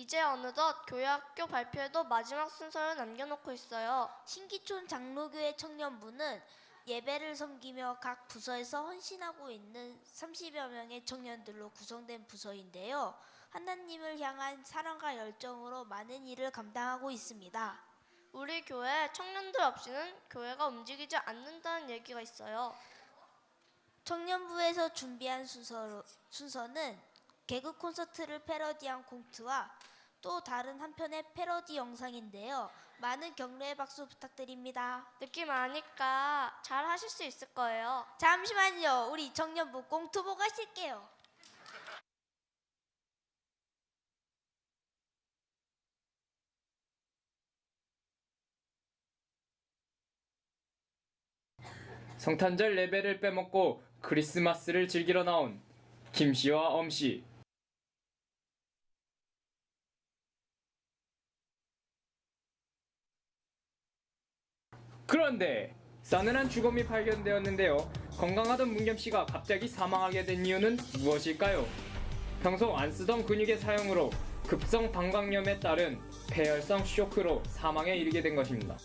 이제 어느덧 교회 학교 발표에도 마지막 순서를 남겨놓고 있어요. 신기촌 장로교회 청년부는 예배를 섬기며 각 부서에서 헌신하고 있는 30여 명의 청년들로 구성된 부서인데요. 하나님을 향한 사랑과 열정으로 많은 일을 감당하고 있습니다. 우리 교회 청년들 없이는 교회가 움직이지 않는다는 얘기가 있어요. 청년부에서 준비한 순서로, 순서는 개그 콘서트를 패러디한 콘트와 또 다른 한편의 패러디 영상인데요. 많은 격려의 박수 부탁드립니다. 느낌 아니까 잘 하실 수 있을 거예요. 잠시만요. 우리 청년부 꽁트 보고 가실게요. 성탄절 레벨을 빼먹고 크리스마스를 즐기러 나온 김씨와 엄씨. 그런데 싸늘한 죽음이 발견되었는데요. 건강하던 문겸 씨가 갑자기 사망하게 된 이유는 무엇일까요? 평소 안 쓰던 근육의 사용으로 급성 방광염에 따른 폐혈성 쇼크로 사망에 이르게 된 것입니다.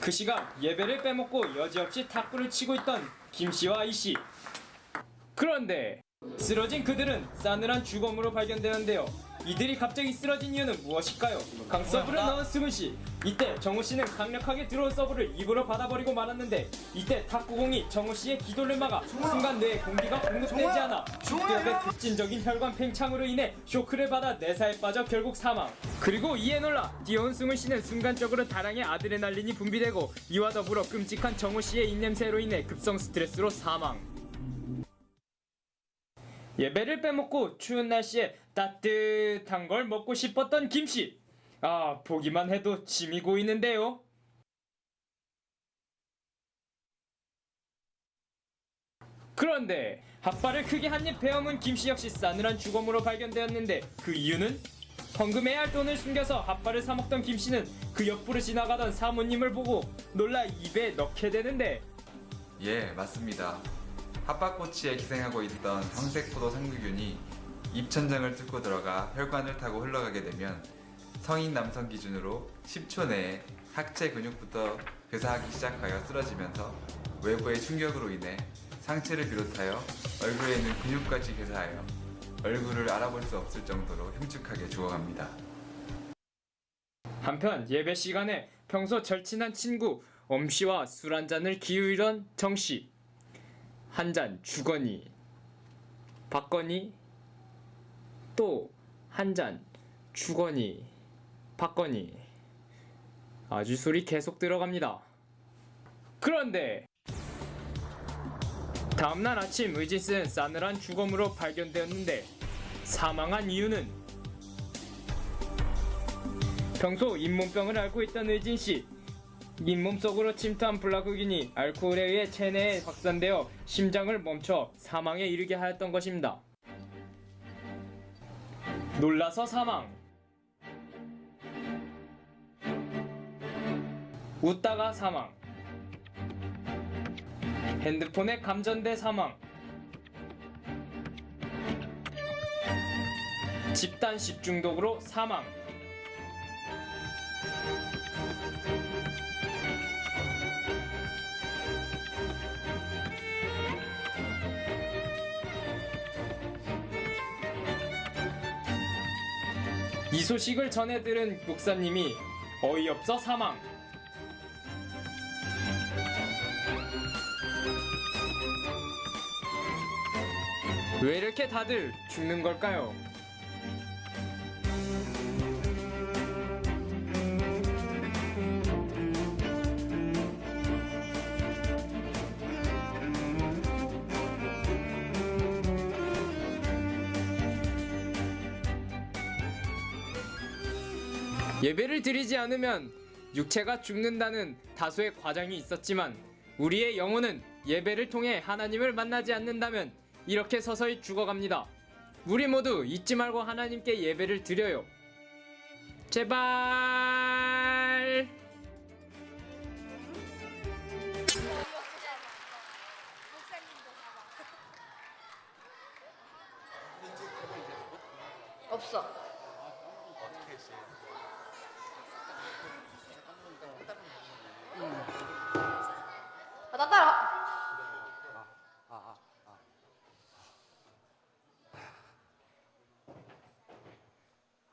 그 시각 예배를 빼먹고 여지없이 탁구를 치고 있던 김 씨와 이 씨. 그런데 쓰러진 그들은 싸늘한 주검으로 발견되는데요. 이들이 갑자기 쓰러진 이유는 무엇일까요? 강 서브를 넣은 승훈 씨. 이때 정우 씨는 강력하게 들어온 서브를 입으로 받아버리고 말았는데 이때 탁구공이 정우 씨의 기도를 막아 순간 뇌에 공기가 공급되지 않아 축대엽의 급진적인 혈관 팽창으로 인해 쇼크를 받아 내사에 빠져 결국 사망. 그리고 이에 놀라 뛰어온 승훈 씨는 순간적으로 다량의 아드레날린이 분비되고 이와 더불어 끔찍한 정우 씨의 입냄새로 인해 급성 스트레스로 사망. 예배를 빼먹고 추운 날씨에 따뜻한 걸 먹고 싶었던 김씨. 아, 보기만 해도 침이 고이는데요. 그런데 핫바를 크게 한 입 베어문 김씨 역시 싸늘한 주검으로 발견되었는데 그 이유는 헌금해야 할 돈을 숨겨서 핫바를 사 먹던 김씨는 그 옆으로 지나가던 사모님을 보고 놀라 입에 넣게 되는데 예, 맞습니다. 핫바꼬치에 기생하고 있던 황색포도 상류균이 입천장을 뚫고 들어가 혈관을 타고 흘러가게 되면 성인 남성 기준으로 10초 내에 하체 근육부터 괴사하기 시작하여 쓰러지면서 외부의 충격으로 인해 상체를 비롯하여 얼굴에 있는 근육까지 괴사하여 얼굴을 알아볼 수 없을 정도로 흉측하게 죽어갑니다. 한편 예배 시간에 평소 절친한 친구 엄씨와 술 한 잔을 기울이던 정씨 한 잔 주거니 받거니 또 한 잔 주거니 받거니 아주 술이 계속 들어갑니다. 그런데 다음날 아침 의진스는 싸늘한 주검으로 발견되었는데 사망한 이유는 평소 잇몸병을 앓고 있던 의진 씨. 잇몸 속으로 침투한 블라크균이 알코올에 의해 체내에 확산되어 심장을 멈춰 사망에 이르게 하였던 것입니다. 놀라서 사망. 웃다가 사망. 핸드폰에 감전돼 사망. 집단 식 중독으로 사망. 소식을 전해 들은 목사님이 어이없어 사망. 왜 이렇게 다들 죽는 걸까요? 예배를 드리지 않으면 육체가 죽는다는 다수의 과장이 있었지만 우리의 영혼은 예배를 통해 하나님을 만나지 않는다면 이렇게 서서히 죽어갑니다. 우리 모두 잊지 말고 하나님께 예배를 드려요. 제발. 없어.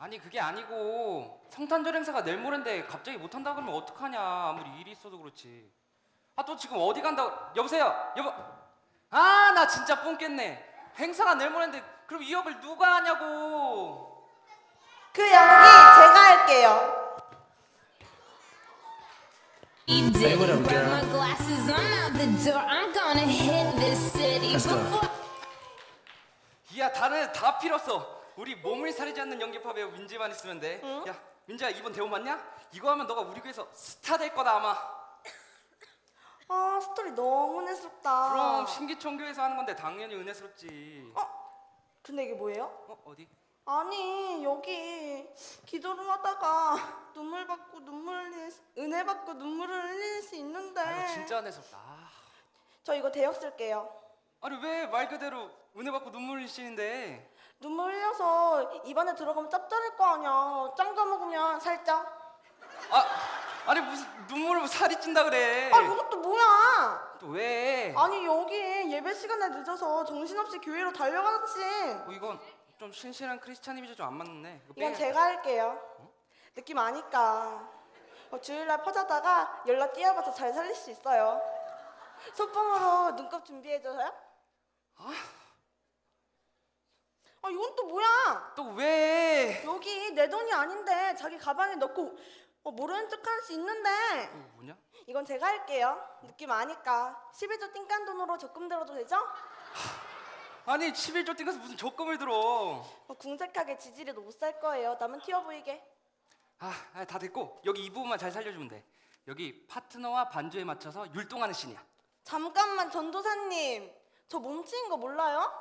아니 그게 아니고 성탄절 행사가 내일 모레인데 갑자기 못 한다 그러면 어떡하냐. 아무리 일이 있어도 그렇지. 아 또 지금 어디 간다. 여보세요? 여보. 아 나 진짜 뿜겠네. 행사가 내일 모레인데 그럼 이 역을 누가 하냐고. 그 역이 제가 할게요. He did Grab my glasses, I'm out the door. I'm gonna hit this city. Before 이야 다른 다 필요 없어 우리 몸을 사리지 않는 연기파 배우 민지만 있으면 돼야 민지야 이번 대본 맞냐? 이거 하면 너가 우리 교회에서 스타 될 거다 아마 아 스토리 너무 은혜스럽다. 그럼 신기총교에서 하는 건데 당연히 은혜스럽지 근데 이게 뭐예요? 어 어디? 아니 여기 기도를 하다가 눈물 받고 눈물 흘릴 수- 은혜 받고 눈물을 흘릴 수 있는데 아 진짜 은혜스럽다 아. 저 이거 대역 쓸게요. 아니 왜 말 그대로 은혜 받고 눈물 흘리시는데 눈물 흘려서 입안에 들어가면 짭짤할 거 아니야. 짱가 먹으면 살짝. 아 아니 무슨 눈물을 살이 찐다 그래 아 이것도 뭐야? 또 왜? 아니 여기 예배 시간에 늦어서 정신없이 교회로 달려갔지. 어, 이건 좀 신실한 크리스찬 이미지 좀안 맞네 이거 이건 빼. 제가 할게요. 느낌 아니까. 어, 주일날 퍼자다가 연락 띄워봐서 잘 살릴 수 있어요. 소품으로 눈곱 준비해줘서요. 아 이건 또 뭐야? 또 왜? 여기 내 돈이 아닌데 자기 가방에 넣고 어, 모르는 척할 수 있는데 이거 뭐냐? 이건 제가 할게요. 느낌 아니까 11조 띵깐 돈으로 적금 들어도 되죠? 아니 11조 띵가서 무슨 적금을 들어 어, 궁색하게 지지리도 못 살 거예요. 남은 튀어 보이게. 아, 아, 다 됐고 여기 이 부분만 잘 살려주면 돼 여기 파트너와 반주에 맞춰서 율동하는 신이야 잠깐만 전도사님 저 몸치인 거 몰라요?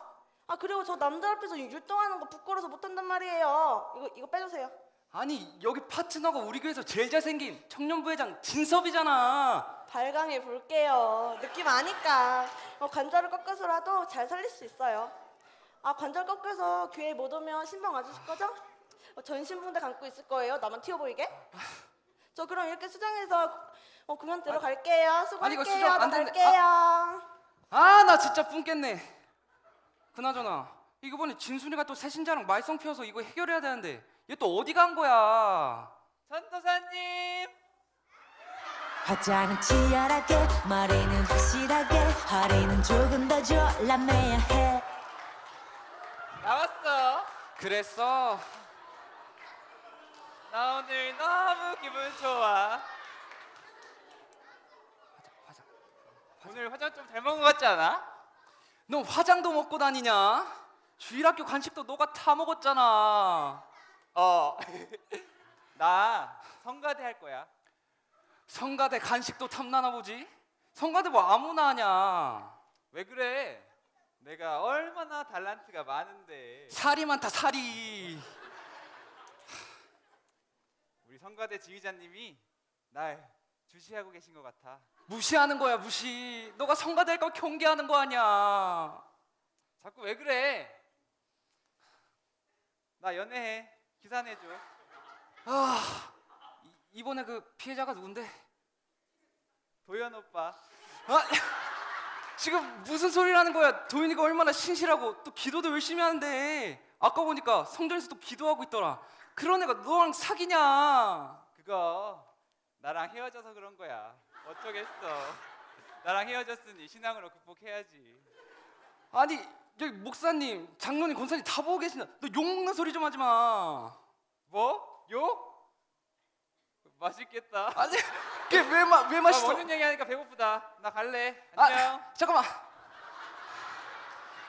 아 그리고 저 남들 앞에서 율동하는 거 부끄러워서 못한단 말이에요. 이거 이거 빼주세요. 아니 여기 파트너가 우리 교회에서 제일 잘생긴 청년부회장 진섭이잖아. 발광해 볼게요. 느낌 아니까. 어, 관절을 꺾어서라도 잘 살릴 수 있어요. 아 관절 꺾여서 교회 못 오면 신방 와주실 거죠? 어, 전신붕대 감고 있을 거예요. 나만 튀어 보이게. 저 그럼 이렇게 수정해서 어, 공연 들어갈게요. 아니, 이거 수고할게요. 수정 안. 갈게요. 아 나 진짜 뿜겠네 그나저나 이거 보니 진순이가 또 새신자랑 말썽 피워서 이거 해결해야 되는데 얘 또 어디 간 거야 전도사님 화장은 치열하게 머리는 확실하게 허리는 조금 더 졸라매야 해 나왔어. 그랬어 나 오늘 너무 기분 좋아. 화장 오늘 화장 좀 닮은 것 같지 않아? 너 화장도 먹고 다니냐? 주일학교 간식도 너가 다 먹었잖아 어. 나 성가대 할 거야. 성가대 간식도 탐나나 보지? 성가대 뭐 아무나 하냐 왜 그래? 내가 얼마나 달란트가 많은데. 살이 많다 살이 우리 성가대 지휘자님이 날 주시하고 계신 것 같아. 무시하는 거야 무시 너가 성가대 할거 경계하는 거 아니야 자꾸 왜 그래? 나 연애해. 기사 내줘. 아 이- 이번에 그 피해자가 누군데? 도현 오빠. 아 지금 무슨 소리를 하는 거야 도윤이가 얼마나 신실하고 또 기도도 열심히 하는데 아까 보니까 성전에서 또 기도하고 있더라 그런 애가 너랑 사귀냐 그거 나랑 헤어져서 그런 거야. 어쩌겠어. 나랑 헤어졌으니 신앙으로 극복해야지. 아니 여기 목사님 장로님 권사님 다 보고 계신다 너 욕 먹는 소리 좀 하지 마 뭐? 욕? 맛있겠다. 아니 그게 왜, 마, 왜나 맛있어 먹는 얘기하니까 배고프다. 나 갈래. 아, 안녕. 잠깐만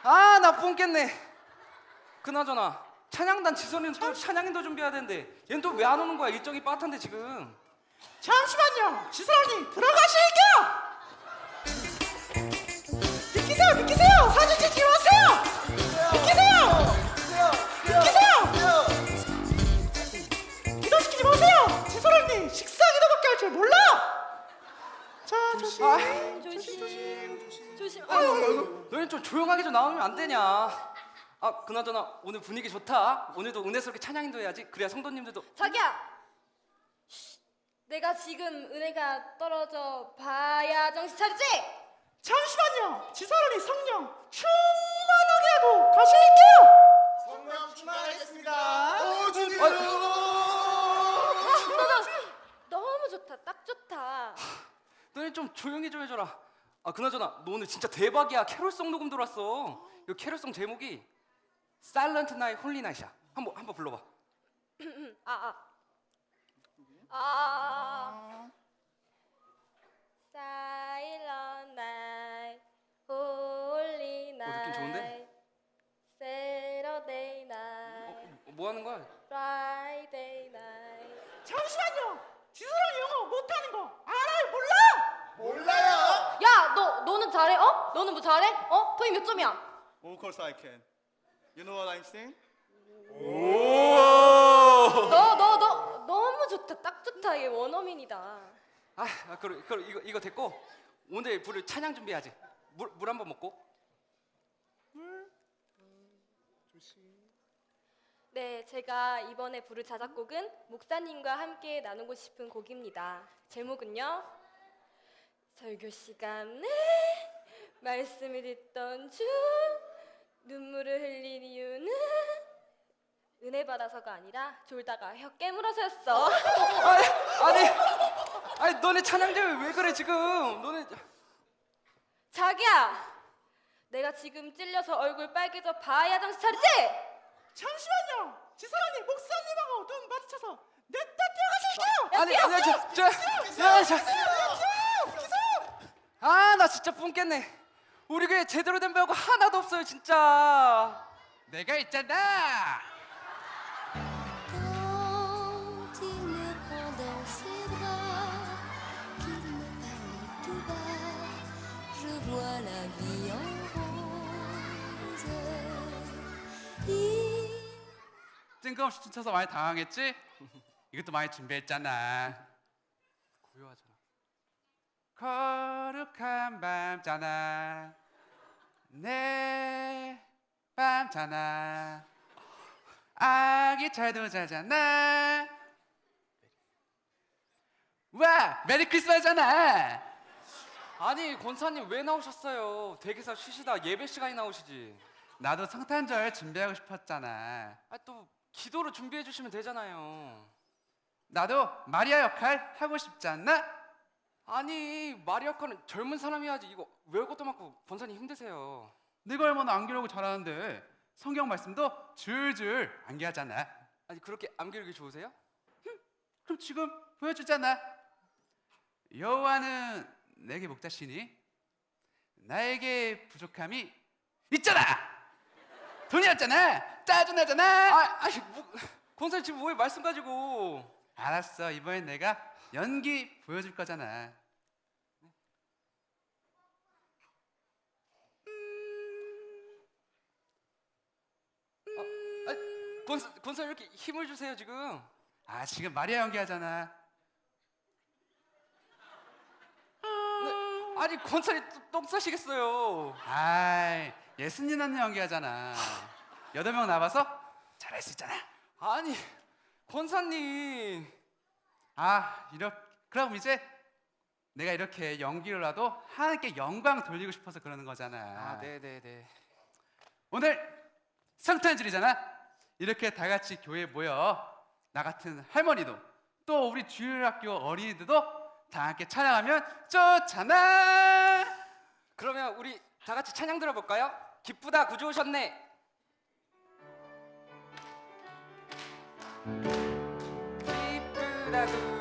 아나 뿜겠네 그나저나 찬양단 지선이는 또 찬양인도 준비해야 되는데 얘는 또 왜 안 오는 거야 일정이 빠탄데 지금 잠시만요. 지선언니 들어가실게요. 비키세요 비키세요. 사진 찍지 마세요. 비키세요. 비키세요. 기도시키지 마세요. 지선언니 식사 기도밖에 할 줄 몰라. 자 조심. 아, 조심 조심. 조심. 너희는 좀 조용하게 좀 나오면 안 되냐? 아 그나저나 오늘 분위기 좋다. 오늘도 은혜스럽게 찬양 인도 해야지. 그래야 성도님들도 자기야. 내가 지금 은혜가 떨어져 봐야 정신 차리지? 잠시만요. 지사람이 성령 충만하게 하고 가실게요. 성령 충만하겠습니다. 너무 좋다. 딱 좋다. 너네 좀 조용히 좀 해줘라. 아 그나저나 너 오늘 진짜 대박이야. 캐롤송 녹음 들어왔어. 이 캐롤송 제목이 Silent Night, Holy Night이야. 한번 한번 불러봐. 아 아. 아. 어? 뭐 잘해? 어? 토익 몇 점이야? Of course I can. You know what I'm saying? 너너 너 너무 좋다. 딱 좋다. 얘 원어민이다. 아, 아 그럼 그럼 이거 이거 됐고 오늘 부를 찬양 준비해야지. 물 물 한 번 먹고. 네, 제가 이번에 부를 자작곡은 목사님과 함께 나누고 싶은 곡입니다. 제목은요. 설교 시간에 말씀을 듣던 중 눈물을 흘린 이유는 은혜 받아서가 아니라 졸다가 혀 깨물어서였어. 아니 아니 아니 너네 찬양 좀왜 그래 지금? 너네 자기야, 내가 지금 찔려서 얼굴 빨개져 봐야 정신 차리지? 잠시만요. 지사람이 목사님하고 눈 마주쳐서 냅다 뛰어가실게요. 아니 아니 저저저 아나 진짜 뿜겠네. 우리 교회 제대로 된 배우가 하나도 없어요 진짜. 내가 있잖아. 뜬금없이 춤춰서 많이 당황했지? 이것도 많이 준비했잖아. 고요하잖아. 거룩한 밤잖아. 내 밤잖아. 아기 잘도 자잖아. 와, 메리 크리스마스잖아. 아니 권사님 왜 나오셨어요? 대기사 쉬시다 예배 시간에 나오시지. 나도 성탄절 준비하고 싶었잖아. 아 또 기도로 준비해 주시면 되잖아요. 나도 마리아 역할 하고 싶지 않나? 아니 마리아카는 젊은 사람이 하지 이거 외울 것도 많고 권사님 힘드세요. 내가 얼마나 암기라고 잘하는데 성경 말씀도 줄줄 암기하잖아. 아니 그렇게 암기력이 좋으세요? 그럼 지금 보여주잖아. 여호와는 내게 목자시니 나에게 부족함이 있잖아. 돈이 없잖아. 짜증나잖아. 아, 아니 뭐, 권사님 지금 왜 말씀 가지고? 알았어. 이번엔 내가 연기 보여줄 거잖아. 권사 권사 이렇게 힘을 주세요 지금. 아 지금 마리아 연기하잖아. 네, 아니 또- 똥 싸시겠어요. 아이 예수님 언니 연기하잖아. 여덟 명 나와서 잘할 수 있잖아. 아니 권사님. 아 이렇 그럼 이제 내가 이렇게 연기로라도 하나님께 영광 돌리고 싶어서 그러는 거잖아. 아 네네네. 오늘 성탄절이잖아. 이렇게 다 같이 교회에 모여 나 같은 할머니도 또 우리 주일학교 어린이들도 다 함께 찬양하면 좋잖아. 그러면 우리 다 같이 찬양 들어볼까요? 기쁘다 구주 오셨네. 기쁘다 구